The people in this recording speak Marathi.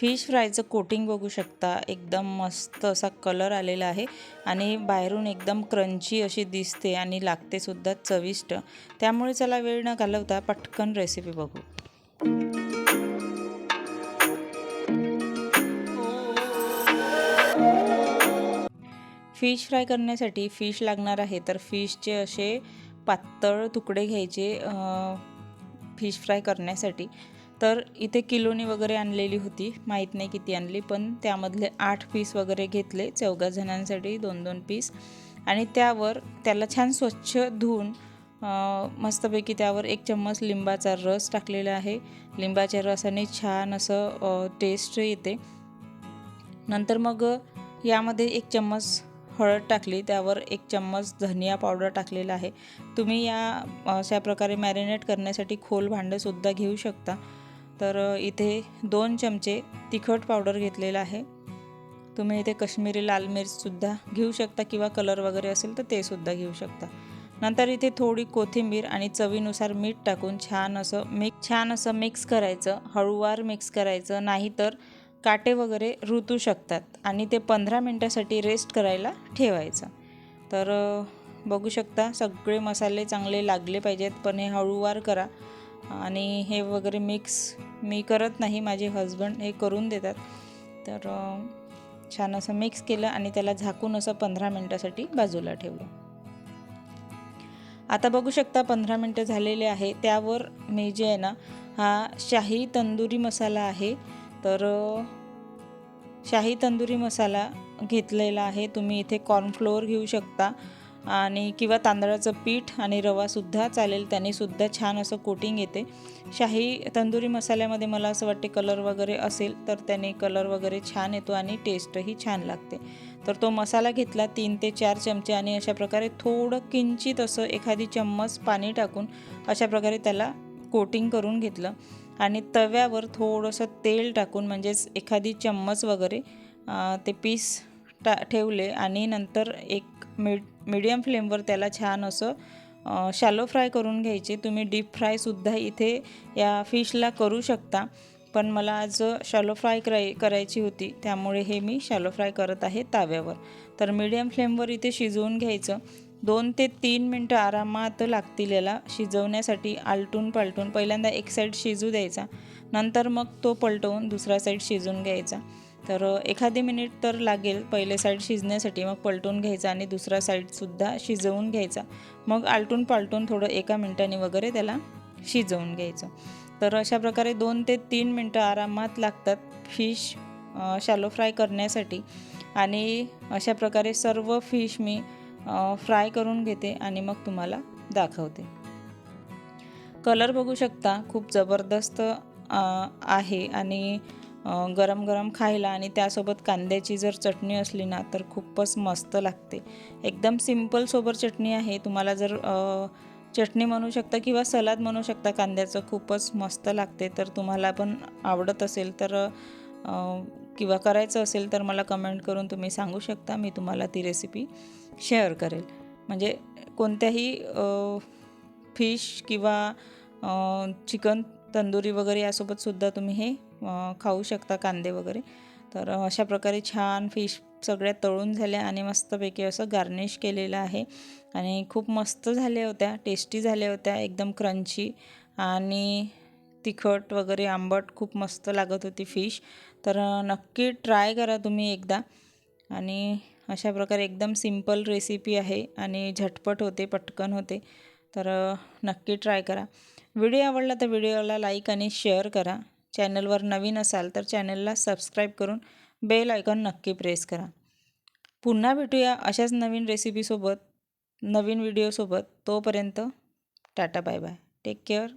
फिश फ्रायचं कोटिंग बघू शकता. एकदम मस्त असा कलर आलेला आहे. आणि बाहेरून एकदम क्रंची अशी दिसते आणि लागते सुद्धा चविष्ट. त्यामुळे चला वेळ न घालवता पटकन रेसिपी बघू. फिश फ्राय करण्यासाठी फिश लागणार आहे. तर फिशचे असे पातळ तुकडे घ्यायचे फिश फ्राय करण्यासाठी. तर इथे किलोनी वगैरे आणलेली होती. माहीत नाही किती आणली पण त्यामधले आठ पीस वगैरे घेतले. चौघा जणांसाठी दोन दोन पीस आणि त्यावर त्याला छान स्वच्छ धुवून मस्तपैकी त्यावर एक चम्मच लिंबाचा रस टाकलेला आहे. लिंबाच्या रसाने छान असं टेस्ट येते. नंतर मग यामध्ये एक चम्मच हळद टाकली. त्यावर एक चम्मच धनिया पावडर टाकलेला आहे. तुम्ही या अशा प्रकारे मॅरिनेट करण्यासाठी खोल भांडंसुद्धा घेऊ शकता. तर इथे दोन चमचे तिखट पावडर घेतलेलं आहे. तुम्ही इथे कश्मीरी लाल मिरचसुद्धा घेऊ शकता किंवा कलर वगैरे असेल तर ते सुद्धा घेऊ शकता. नंतर इथे थोडी कोथिंबीर आणि चवीनुसार मीठ टाकून छान असं मिक्स छान असं मिक्स करायचं हळूवार मिक्स करायचं नाहीतर काटे वगैरे रुतू शकतात आणि ते पंधरा मिनटासाठी रेस्ट करायला ठेवायचं. तर बघू शकता सगळे मसाले चांगले लागले पाहिजेत पण हे हळूवार करा आणि हे वगैरे मिक्स मी करत नाही माझे हजबंड हे करून देतात. तर छान असं मिक्स केलं आणि त्याला झाकून असं पंधरा मिनटासाठी बाजूला ठेवलं. आता बघू शकता पंधरा मिनटं झालेले आहे. त्यावर मी जे आहे ना हा शाही तंदुरी मसाला आहे. तर शाही तंदुरी मसाला घेतलेला आहे. तुम्ही इथे कॉर्नफ्लोअर घेऊ शकता. आणि किंवा तांदळाचं पीठ आणि रवासुद्धा चालेल. त्यानेसुद्धा छान असं कोटिंग येते. शाही तंदुरी मसाल्यामध्ये मला असं वाटते कलर वगैरे असेल तर त्याने कलर वगैरे छान येतो आणि टेस्टही छान लागते. तर तो मसाला घेतला तीन ते चार चमचे आणि अशा प्रकारे थोडं किंचित असं एखादी चम्मच पाणी टाकून अशा प्रकारे त्याला कोटिंग करून घेतलं. आणि तव्यावर थोडंसं तेल टाकून म्हणजेच एखादी चम्मच वगैरे ते पीस टा ठेवले आणि नंतर एक मिड मीडियम फ्लेमवर त्याला छान असं शॅलो फ्राय करून घ्यायचे. तुम्ही डीप फ्रायसुद्धा इथे या फिशला करू शकता. पण मला आज शॅलो फ्राय कराय करायची होती. त्यामुळे हे मी शॅलो फ्राय करत आहे ताव्यावर. तर मीडियम फ्लेमवर इथे शिजवून घ्यायचं. दोन ते तीन मिनटं आरामात लागतील याला. शिजवण्यासाठी आलटून पालटून पहिल्यांदा एक साईड शिजू द्यायचा. नंतर मग तो पलटवून दुसरा साईड शिजून घ्यायचा. तर एखादी मिनिट तर लागेल पहिले साईड शिजण्यासाठी मग पलटून घ्यायचा आणि दुसरा साईडसुद्धा शिजवून घ्यायचा. मग आलटून पालटून थोडं एका मिनटाने वगैरे त्याला शिजवून घ्यायचं. तर अशा प्रकारे दोन ते तीन मिनटं आरामात लागतात फिश शॅलो फ्राय करण्यासाठी. आणि अशा प्रकारे सर्व फिश मी फ्राय करून घेते आणि मग तुम्हाला दाखवते. कलर बघू शकता खूप जबरदस्त आहे आणि गरम गरम खायला आणि त्यासोबत कांद्याची जर चटणी असली ना तर खूपच मस्त लागते. एकदम सिंपल सोबत चटणी आहे. तुम्हाला जर चटणी म्हणू शकता किंवा सलाद म्हणू शकता कांद्याचं खूपच मस्त लागते. तर तुम्हाला पण आवडत असेल तर किंवा करायचं असेल तर मला कमेंट करून तुम्ही सांगू शकता. मी तुम्हाला ती रेसिपी शेअर करेल. म्हणजे कोणत्याही फिश किंवा चिकन तंदुरी वगैरे यासोबतसुद्धा तुम्ही हे खाऊ शकता कांदे वगैरे. तर अशा प्रकारे छान फिश सगळ्या तळून झाल्या आणि मस्तपैकी असं गार्निश केलेलं आहे. आणि खूप मस्त झाल्या होत्या टेस्टी झाल्या होत्या एकदम क्रंची आणि तिखट वगैरे आंबट खूप मस्त लागत होती फिश तर नक्की ट्राय करा तुम्ही एकदा. आणि अशा प्रकारे एकदम सिंपल रेसिपी आहे आणि झटपट होते पटकन होते. तर नक्की ट्राय करा. व्हिडिओ आवडला तर व्हिडिओला लाईक आणि शेअर करा. चॅनलवर नवीन असाल तर चॅनलला सबस्क्राईब करून बेल आयकॉन नक्की प्रेस करा. पुन्हा भेटूया अशाच नवीन रेसिपीसोबत नवीन व्हिडिओसोबत तोपर्यंत tata bye bye. Take care